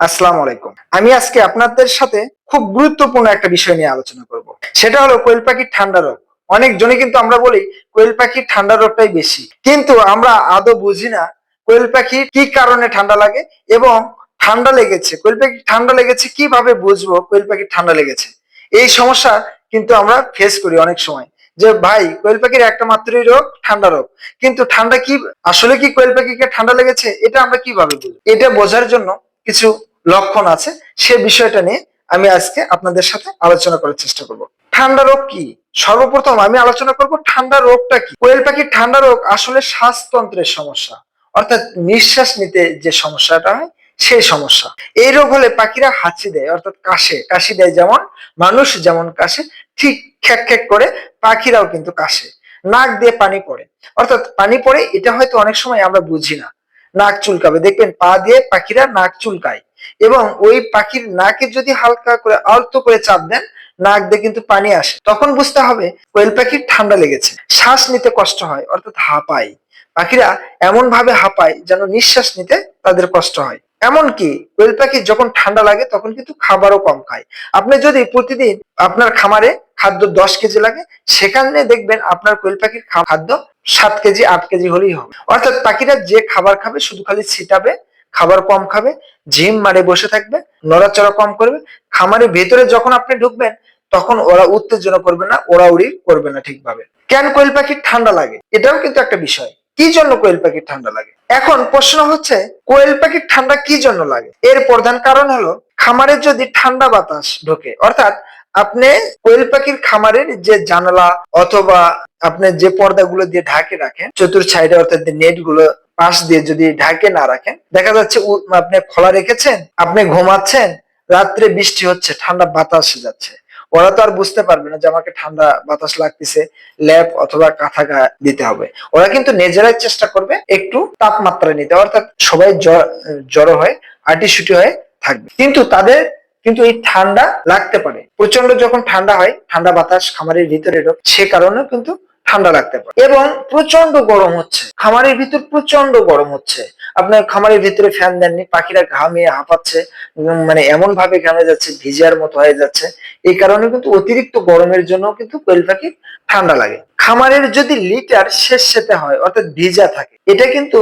আসসালামু আলাইকুম। আমি আজকে আপনাদের সাথে খুব গুরুত্বপূর্ণ একটা বিষয় নিয়ে আলোচনা করব। সেটা হলো কোয়েল পাখির ঠান্ডা রোগ। অনেক জনে কিন্তু আমরা বলি কোয়েল পাখির ঠান্ডা রোগটাই বেশি। কিন্তু আমরা আদৌ বুঝি না কোয়েল পাখির কি কারণে ঠান্ডা লাগে এবং ঠান্ডা লেগেছে, কোয়েল পাখির ঠান্ডা লেগেছে কীভাবে বুঝব কোয়েল পাখির ঠান্ডা লেগেছে? এই সমস্যা কিন্তু আমরা ফেস করি অনেক সময় যে, ভাই, কোয়েল পাখির একটা মাত্রই রোগ, ঠান্ডা রোগ। কিন্তু ঠান্ডা কি, আসলে কি কোয়েল পাখিকে ঠান্ডা লেগেছে? এটা আমরা কীভাবে বুঝব? এটা বোঝার জন্য কিছু লক্ষণ আছে, সে বিষয়টা নিয়ে আমি আজকে আপনাদের সাথে আলোচনা করার চেষ্টা করব। ঠান্ডা রোগ কি? সর্বপ্রথম আমি আলোচনা করব ঠান্ডা রোগটা কি? কোয়েল পাখির ঠান্ডা রোগ আসলে শ্বাসতন্ত্রের সমস্যা। অর্থাৎ নিঃশ্বাস নিতে যে সমস্যাটা হয়, সেই সমস্যা। এই রোগ হলে পাখিরা হাঁচি দেয়, অর্থাৎ কাশে। কাশি দেয় যেমন, মানুষ যেমন কাশে, ঠিক খ্যাক খ্যাক করে পাখিরাও কিন্তু কাশে। নাক দিয়ে পানি পড়ে। অর্থাৎ পানি পড়ে, এটা হয়তো অনেক সময় আমরা বুঝি না। নাক চুলকাবে। দেখবেন পা দিয়ে পাখিরা নাক চুলকায়। এবং ওই পাখির নাকে যদি হালকা করে আলতো করে চাপ দেন, নাক দিয়ে কিন্তু পানি আসে। তখন বুঝতে হবে কোয়েল পাখির ঠান্ডা লেগেছে। শ্বাস নিতে কষ্ট হয়, অর্থাৎ হাঁপায়। পাখিরা এমন ভাবে হাঁপায় যেন নিঃশ্বাস নিতে তাদের কষ্ট হয়। এমনকি কোয়েল পাখি যখন ঠান্ডা লাগে, তখন কিন্তু খাবারও কম খায়। আপনি যদি প্রতিদিন আপনার খামারে খাদ্য দশ কেজি লাগে, সেখানে দেখবেন আপনার কোয়েল পাখির খাদ্য সাত কেজি, আট কেজি হলেই হবে। অর্থাৎ পাখিরা যে খাবার খাবে, শুধু খালি ছিটাবে খাবার কম খাবে ঝিম মারে বসে থাকবে, নড়াচড়া কম করবে খামারের ভেতরে যখন আপনি ঢুকবেন, তখন ওরা উত্তেজনা করবে না ওরা ওড়াউড়ি করবে না ঠিকভাবে। কেন কোয়েল পাখির ঠান্ডা লাগে? এটাও কিন্তু একটা বিষয়। কি জন্য কোয়েল পাখির ঠান্ডা লাগে? এখন প্রশ্ন হচ্ছে, কোয়েল পাখির ঠান্ডা কি জন্য লাগে? এর প্রধান কারণ হলো, খামারে যদি ঠান্ডা বাতাস ঢোকে, অর্থাৎ আপনি কোয়েল পাখির খামারের যে জানালা অথবা আপনি যে পর্দাগুলো দিয়ে ঢাকে রাখেন, চতুর সাইডে অর্থাৎ নেটগুলো পাশ দিয়ে যদি ঢাকে না রাখেন, দেখা যাচ্ছে আপনি খোলা রেখেছেন, আপনি ঘুমাচ্ছেন, রাত্রে বৃষ্টি হচ্ছে, ঠান্ডা বাতাস যাচ্ছে। ওরা তো আর বুঝতে পারবে না যে আমাকে ঠান্ডা বাতাস লাগতেছে ল্যাপ অথবা কাঁথা দিতে হবে। ওরা কিন্তু নিজেরাই চেষ্টা করবে একটু তাপমাত্রা নিতে, অর্থাৎ সবাই জ- জড়ো হয়ে, আটিসুটি হয়ে থাকবে। কিন্তু তাদের, কিন্তু এই ঠান্ডা লাগতে পারে। প্রচণ্ড যখন ঠান্ডা হয়, ঠান্ডা বাতাস খামারের ভিতরে সে কারণেও কিন্তু ঠান্ডা লাগতে পারে। এবং প্রচণ্ড গরম হচ্ছে। খামারের ভিতর প্রচণ্ড গরম হচ্ছে। আপনার খামারের ভিতরে ফ্যান দেননি, পাখিরা ঘামে হাঁপাচ্ছে মানে এমন ভাবে ঘামে যাচ্ছে ভিজার মতো হয়ে যাচ্ছে। এই কারণে কিন্তু অতিরিক্ত গরমের জন্য কিন্তু কোয়েল পাখির ঠান্ডা লাগে। খামারের যদি লিটার শেষ সেতে হয়, অর্থাৎ ভিজা থাকে, এটা কিন্তু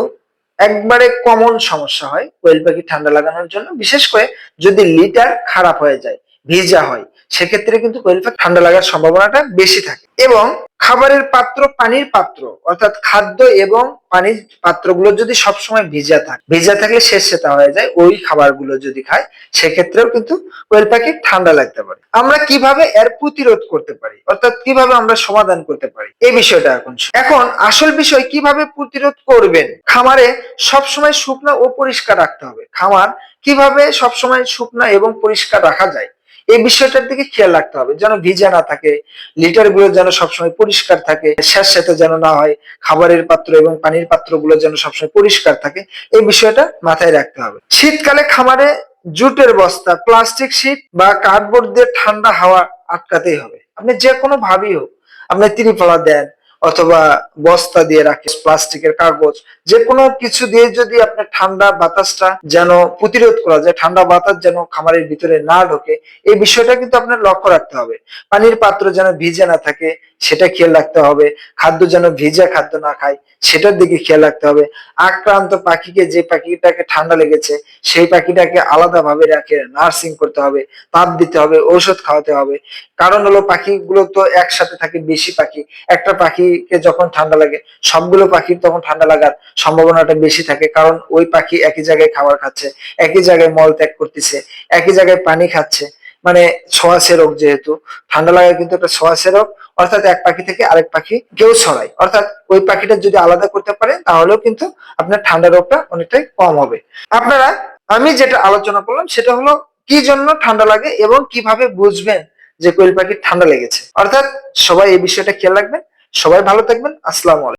একবারে কমন সমস্যা হয় কোয়েল পাখি ঠান্ডা লাগানোর জন্য। বিশেষ করে যদি লিটার খারাপ হয়ে যায় ভিজা হয়, সেক্ষেত্রে কিন্তু কোয়েল পাখি ঠান্ডা লাগার সম্ভাবনাটা বেশি থাকে। এবং খাবারের পাত্র পানির পাত্র, অর্থাৎ খাদ্য এবং পানির পাত্রগুলো যদি সবসময় ভিজা থাকে, ভিজা থাকলে শেষ সেটা হয়ে যায়, ওই খাবারগুলো যদি খায়, সেক্ষেত্রেও কিন্তু কোয়েল পাখি ঠান্ডা লাগতে পারে। আমরা কীভাবে এর প্রতিরোধ করতে পারি, অর্থাৎ কীভাবে আমরা সমাধান করতে পারি, এই বিষয়টা এখন এখন আসল বিষয়, কীভাবে প্রতিরোধ করবেন? খামারে সবসময় শুকনো ও পরিষ্কার রাখতে হবে। খামার কীভাবে সবসময় শুকনো এবং পরিষ্কার রাখা যায় এই বিষয়টার দিকে খেয়াল রাখতে হবে, যেন ভিজা না থাকে লিটারগুলো যেন সবসময় পরিষ্কার থাকে শেষ সাথে যেন না হয়, খাবারের পাত্র এবং পানির পাত্রগুলো যেন সবসময় পরিষ্কার থাকে, এই বিষয়টা মাথায় রাখতে হবে। শীতকালে খামারে জুটের বস্তা প্লাস্টিক শীট বা কার্ডবোর্ড দিয়ে ঠান্ডা হাওয়া আটকাতেই হবে। আপনি যে কোনো ভাবি হোক, আপনি ত্রিফলা দেন অথবা বস্তা দিয়ে রাখে প্লাস্টিকের কাগজ যে কোনো কিছু দিয়ে যদি আপনার ঠান্ডা বাতাসটা যেন প্রতিরোধ করা যায়, ঠান্ডা বাতাস যেন খামারের ভিতরে না ঢোকে, এই বিষয়টা কিন্তু আপনার লক্ষ্য রাখতে হবে। পানির পাত্র যেন ভিজে না থাকে সেটা খেয়াল রাখতে হবে। খাদ্য যেন ভিজা খাদ্য না খায়, সেটার দিকে খেয়াল রাখতে হবে। আক্রান্ত পাখিকে যে পাখিটাকে ঠান্ডা লেগেছে, সেই পাখিটাকে আলাদাভাবে রাখে নার্সিং করতে হবে, তাপ দিতে হবে, ঔষধ খাওয়াতে হবে। কারণ হলো পাখিগুলো তো একসাথে থাকে, বেশি পাখি। একটা পাখিকে যখন ঠান্ডা লাগে, সবগুলো পাখির তখন ঠান্ডা লাগার সম্ভাবনাটা বেশি থাকে। কারণ ওই পাখি একই জায়গায় খাবার খাচ্ছে, একই জায়গায় মল ত্যাগ করতেছে, একই জায়গায় পানি খাচ্ছে। মানে ছোঁয়াশে রোগ যেহেতু, ঠান্ডা লাগা কিন্তু একটা ছোঁয়াশে রোগ, অর্থাৎ এক পাখি থেকে আরেক পাখি কেউ ছড়ায়। অর্থাৎ ওই পাখিটা যদি আলাদা করতে পারে, তাহলেও কিন্তু আপনার ঠান্ডা রোগটা অনেকটাই কম হবে। আপনারা, আমি যেটা আলোচনা করলাম, সেটা হলো কি জন্য ঠান্ডা লাগে এবং কীভাবে বুঝবেন যে কোয়েল পাখির ঠান্ডা লেগেছে। অর্থাৎ সবাই এই বিষয়টা খেয়াল রাখবেন। সবাই ভালো থাকবেন। আসসালামু আলাইকুম।